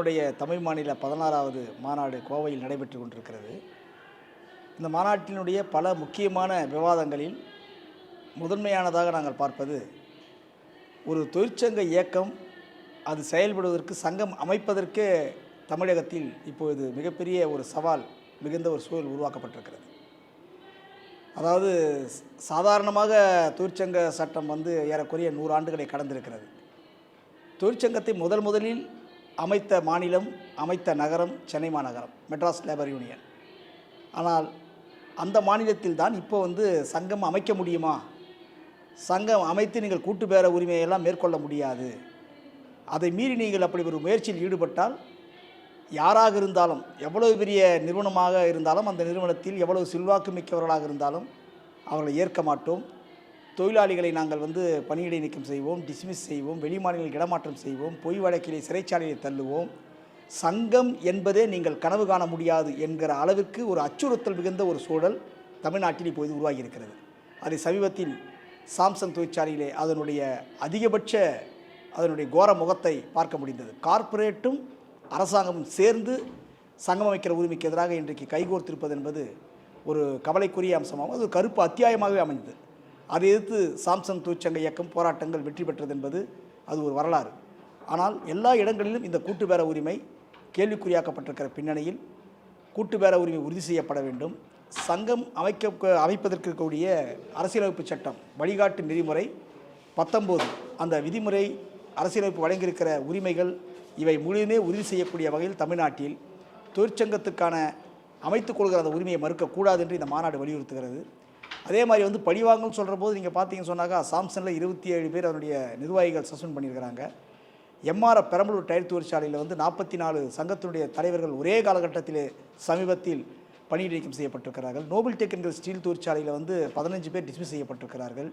சிஐடியினுடைய தமிழ் மாநில பதினாறாவது மாநாடு கோவையில் நடைபெற்று கொண்டிருக்கிறது. இந்த மாநாட்டினுடைய பல முக்கியமான விவாதங்களில் முதன்மையானதாக நாங்கள் பார்ப்பது ஒரு தொழிற்சங்க இயக்கம் அது செயல்படுவதற்கு சங்கம் அமைப்பதற்கே தமிழகத்தில் இப்பொழுது மிகப்பெரிய ஒரு சவால் மிகுந்த ஒரு சூழல் உருவாக்கப்பட்டிருக்கிறது. அதாவது சாதாரணமாக தொழிற்சங்க சட்டம் வந்து ஏறக்குறைய நூறு ஆண்டுகளை கடந்திருக்கிறது. தொழிற்சங்கத்தை முதல் முதலில் அமைத்த மாநிலம் அமைத்த நகரம் சென்னை மாநகரம் மெட்ராஸ் லேபர் யூனியன். ஆனால் அந்த மாநிலத்தில் தான் இப்போ வந்து சங்கம் அமைக்க முடியுமா? சங்கம் அமைத்து நீங்கள் கூட்டு பேர உரிமையெல்லாம் மேற்கொள்ள முடியாது. அதை மீறி நீங்கள் அப்படி ஒரு முயற்சியில் ஈடுபட்டால் யாராக இருந்தாலும் எவ்வளவு பெரிய நிறுவனமாக இருந்தாலும் அந்த நிறுவனத்தில் எவ்வளவு செல்வாக்கு மிக்கவர்களாக இருந்தாலும் அவர்களை ஏற்க மாட்டோம். தொழிலாளிகளை நாங்கள் வந்து பணியிடை நீக்கம் செய்வோம் டிஸ்மிஸ் செய்வோம் வெளிமாநிலங்களுக்கு இடமாற்றம் செய்வோம் பொய் வழக்கிலே சிறைச்சாலையை தள்ளுவோம். சங்கம் என்பதே நீங்கள் கனவு காண முடியாது என்கிற அளவிற்கு ஒரு அச்சுறுத்தல் மிகுந்த ஒரு சூழல் தமிழ்நாட்டில் இப்போது உருவாகி இருக்கிறது அதை சமீபத்தில் சாம்சங் தொழிற்சாலையிலே அதனுடைய அதிகபட்ச அதனுடைய கோர முகத்தை பார்க்க முடிந்தது. கார்ப்பரேட்டும் அரசாங்கமும் சேர்ந்து சங்கம் அமைக்கிற உரிமைக்கு எதிராக இன்றைக்கு கைகோர்த்திருப்பது என்பது ஒரு கவலைக்குரிய அம்சமாகவும் அது கருப்பு அத்தியாயமாகவே அமைந்தது. அதை எதிர்த்து சாம்சங் தொழிற்சங்க இயக்கம் போராட்டங்கள் வெற்றி பெற்றது என்பது அது ஒரு வரலாறு. ஆனால் எல்லா இடங்களிலும் இந்த கூட்டுப்பேர உரிமை கேள்விக்குறியாக்கப்பட்டிருக்கிற பின்னணியில் கூட்டுப்பேர உரிமை உறுதி செய்யப்பட வேண்டும். சங்கம் அமைக்க அமைப்பதற்கு இருக்கக்கூடிய அரசியலமைப்பு சட்டம் வழிகாட்டு நெறிமுறை பத்தொம்போது அந்த விதிமுறை அரசியலமைப்பு வழங்கியிருக்கிற உரிமைகள் இவை முழுமே உறுதி செய்யக்கூடிய வகையில் தமிழ்நாட்டில் தொழிற்சங்கத்துக்கான அமைத்துக் கொள்கிற அந்த உரிமையை மறுக்கக்கூடாது என்று இந்த மாநாடு வலியுறுத்துகிறது. அதே மாதிரி வந்து பழிவாங்கன்னு சொல்கிற போது நீங்கள் பார்த்தீங்கன்னு சொன்னாக்கா சாம்சனில் இருபத்தி ஏழு பேர் அதனுடைய நிர்வாகிகள் சஸ்பெண்ட் பண்ணியிருக்கிறாங்க. எம்ஆர்எஃப் பெரம்பலூர் டயர் தொழிற்சாலையில் வந்து நாற்பத்தி நாலு சங்கத்தினுடைய தலைவர்கள் ஒரே காலகட்டத்திலே சமீபத்தில் பணியிடை நீக்கம் செய்யப்பட்டிருக்கிறார்கள். நோபல் டெக் என்கிற ஸ்டீல் தொழிற்சாலையில் வந்து பதினஞ்சு பேர் டிஸ்மிஸ் செய்யப்பட்டிருக்கிறார்கள்.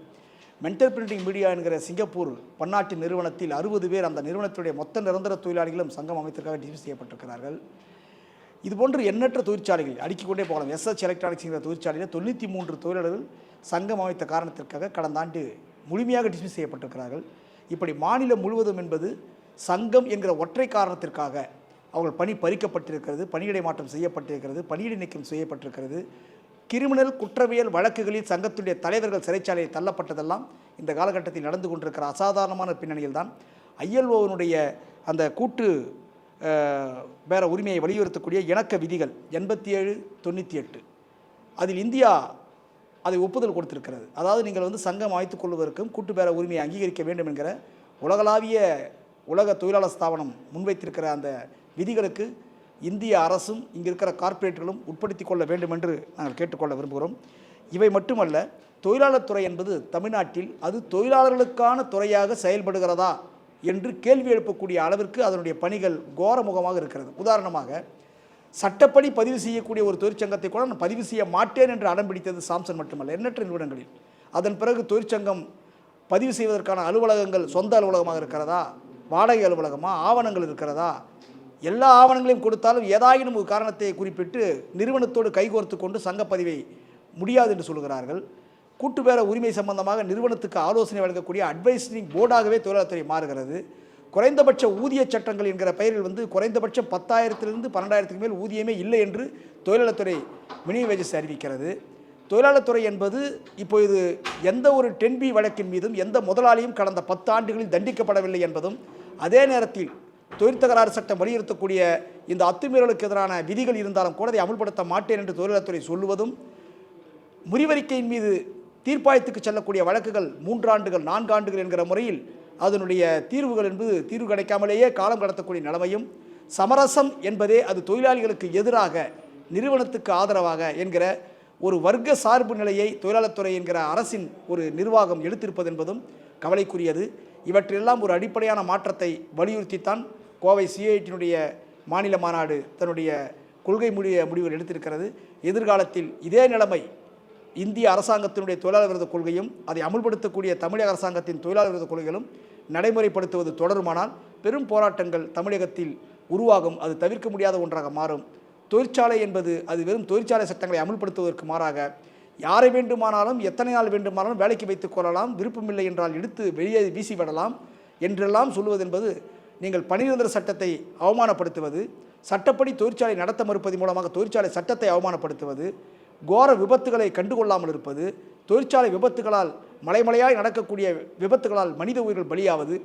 மென்டல் பிரிண்டிங் மீடியா என்கிற சிங்கப்பூர் பன்னாட்டு நிறுவனத்தில் அறுபது பேர் அந்த நிறுவனத்துடைய மொத்த நிரந்தர தொழிலாளிகளும் சங்கம் அமைத்திற்காக டிஸ்மிஸ் செய்யப்பட்டிருக்கிறார்கள். இதுபோன்று எண்ணற்ற தொழிற்சாலைகள் அடுக்கிக்கொண்டே போகலாம். எஸ்எச் எலக்ட்ரானிக்ஸ்ங்கிற தொழிற்சாலையில் தொண்ணூற்றி மூன்று தொழிலாளர்கள் சங்கம் அமைத்த காரணத்திற்காக கடந்த ஆண்டு முழுமையாக டிஸ்மிஸ் செய்யப்பட்டிருக்கிறார்கள். இப்படி மாநிலம் முழுவதும் என்பது சங்கம் என்கிற ஒற்றை காரணத்திற்காக அவர்கள் பணி பறிக்கப்பட்டிருக்கிறது பணியிடை மாற்றம் செய்யப்பட்டிருக்கிறது பணியிடை நீக்கம் செய்யப்பட்டிருக்கிறது. கிரிமினல் குற்றவியல் வழக்குகளில் சங்கத்துடைய தலைவர்கள் சிறைச்சாலையில் தள்ளப்பட்டதெல்லாம் இந்த காலகட்டத்தில் நடந்து கொண்டிருக்கிற அசாதாரணமான பின்னணியில் தான் ஐஎல்ஓவினுடைய அந்த கூட்டு வேறு உரிமையை வலியுறுத்தக்கூடிய இணக்க விதிகள் எண்பத்தி ஏழு தொண்ணூற்றி எட்டு அதில் இந்தியா அதை ஒப்புதல் கொடுத்திருக்கிறது. அதாவது நீங்கள் வந்து சங்கம் அமைத்துக் கொள்வதற்கும் கூட்டு பேர உரிமையை அங்கீகரிக்க வேண்டும் என்கிற உலகளாவிய உலக தொழிலாளர் ஸ்தாபனம் முன்வைத்திருக்கிற அந்த விதிகளுக்கு இந்திய அரசும் இங்கே இருக்கிற கார்ப்பரேட்டுகளும் உட்படுத்தி கொள்ள வேண்டும் என்று நாங்கள் கேட்டுக்கொள்ள விரும்புகிறோம். இவை மட்டுமல்ல தொழிலாளர் துறை என்பது தமிழ்நாட்டில் அது தொழிலாளர்களுக்கான துறையாக செயல்படுகிறதா என்று கேள்வி எழுப்பக்கூடிய அளவிற்கு அதனுடைய பணிகள் கோரமுகமாக இருக்கிறது. உதாரணமாக சட்டப்படி பதிவு செய்யக்கூடிய ஒரு தொழிற்சங்கத்தை கூட நான் பதிவு செய்ய மாட்டேன் என்று அடம் பிடித்தது சாம்சன் மட்டுமல்ல எண்ணற்ற நிறுவனங்களில். அதன் பிறகு தொழிற்சங்கம் பதிவு செய்வதற்கான அலுவலகங்கள் சொந்த அலுவலகமாக இருக்கிறதா? வாடகை அலுவலகமா? ஆவணங்கள் இருக்கிறதா? எல்லா ஆவணங்களையும் கொடுத்தாலும் ஏதாயினும் ஒரு காரணத்தை குறிப்பிட்டு நிறுவனத்தோடு கைகோர்த்து கொண்டு சங்கப்பதிவை முடியாது என்று சொல்கிறார்கள். கூட்டு பேர உரிமை சம்பந்தமாக நிறுவனத்துக்கு ஆலோசனை வழங்கக்கூடிய அட்வைசரிங் போர்டாகவே தொழிலாளத்துறை மாறுகிறது. குறைந்தபட்ச ஊதிய சட்டங்கள் என்கிற பெயரில் வந்து குறைந்தபட்சம் பத்தாயிரத்திலிருந்து பன்னெண்டாயிரத்துக்கு மேல் ஊதியமே இல்லை என்று தொழிலாளத்துறை மினிமம் வேஜஸ் அறிவிக்கிறது. தொழிலாளத்துறை என்பது இப்பொழுது எந்த ஒரு டென்பி வழக்கின் மீதும் எந்த முதலாளியும் கடந்த பத்து ஆண்டுகளில் தண்டிக்கப்படவில்லை என்பதும் அதே நேரத்தில் தொழில் தகராறு சட்டம் வலியுறுத்தக்கூடிய இந்த அத்துமீறலுக்கு எதிரான விதிகள் இருந்தாலும் கூட அதை அமல்படுத்த மாட்டேன் என்று தொழிலாளத்துறை சொல்லுவதும் முறிவறிக்கையின் மீது தீர்ப்பாயத்துக்கு செல்லக்கூடிய வழக்குகள் மூன்றாண்டுகள் நான்காண்டுகள் என்கிற முறையில் அதனுடைய தீர்வுகள் என்பது தீர்வு கிடைக்காமலேயே காலம் கடத்தக்கூடிய நிலைமையும் சமரசம் என்பதே அது தொழிலாளிகளுக்கு எதிராக நிறுவனத்துக்கு ஆதரவாக என்கிற ஒரு வர்க்க சார்பு நிலையை தொழிலாளத்துறை என்கிற அரசின் ஒரு நிர்வாகம் எடுத்திருப்பது என்பதும் கவலைக்குரியது. இவற்றெல்லாம் ஒரு அடிப்படையான மாற்றத்தை வலியுறுத்தித்தான் கோவை சிஐடியினுடைய மாநில மாநாடு தன்னுடைய கொள்கை முடிய முடிவுகள் எடுத்திருக்கிறது. எதிர்காலத்தில் இதே நிலைமை இந்திய அரசாங்கத்தினுடைய தொழிலாளர் விரோத கொள்கையும் அதை அமுல்படுத்தக்கூடிய தமிழக அரசாங்கத்தின் தொழிலாளர் விரோத கொள்கைகளும் நடைமுறைப்படுத்துவது தொடருமானால் பெரும் போராட்டங்கள் தமிழகத்தில் உருவாகும். அது தவிர்க்க முடியாத ஒன்றாக மாறும். தொழிற்சாலை என்பது அது வெறும் தொழிற்சாலை சட்டங்களை அமுல்படுத்துவதற்கு மாறாக யாரை வேண்டுமானாலும் எத்தனை நாள் வேண்டுமானாலும் வேலைக்கு வைத்துக் கொள்ளலாம் விருப்பமில்லை என்றால் எடுத்து வெளியே வீசிவிடலாம் என்றெல்லாம் சொல்வது என்பது நீங்கள் பணிநிரந்தர சட்டத்தை அவமானப்படுத்துவது சட்டப்படி தொழிற்சாலை நடத்த மறுப்பது மூலமாக தொழிற்சாலை சட்டத்தை அவமானப்படுத்துவது கோர விபத்துகளை கண்டுகொள்ளாமல் இருப்பது தொழிற்சாலை விபத்துகளால் மலைமலையாய் நடக்கக்கூடிய விபத்துகளால் மனித உயிர்கள் பலியாவது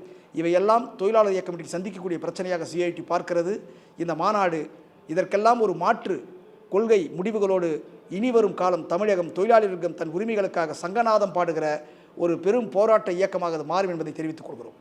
இவையெல்லாம் தொழிலாளர் இயக்கம் சந்திக்கக்கூடிய பிரச்சனையாக சிஐடி பார்க்கிறது. இந்த மாநாடு இதற்கெல்லாம் ஒரு மாற்று கொள்கை முடிவுகளோடு இனிவரும் காலம் தமிழகம் தொழிலாளர் தன் உரிமைகளுக்காக சங்கநாதம் பாடுகிற ஒரு பெரும் போராட்ட இயக்கமாக அது மாறும் என்பதை தெரிவித்துக் கொள்கிறோம்.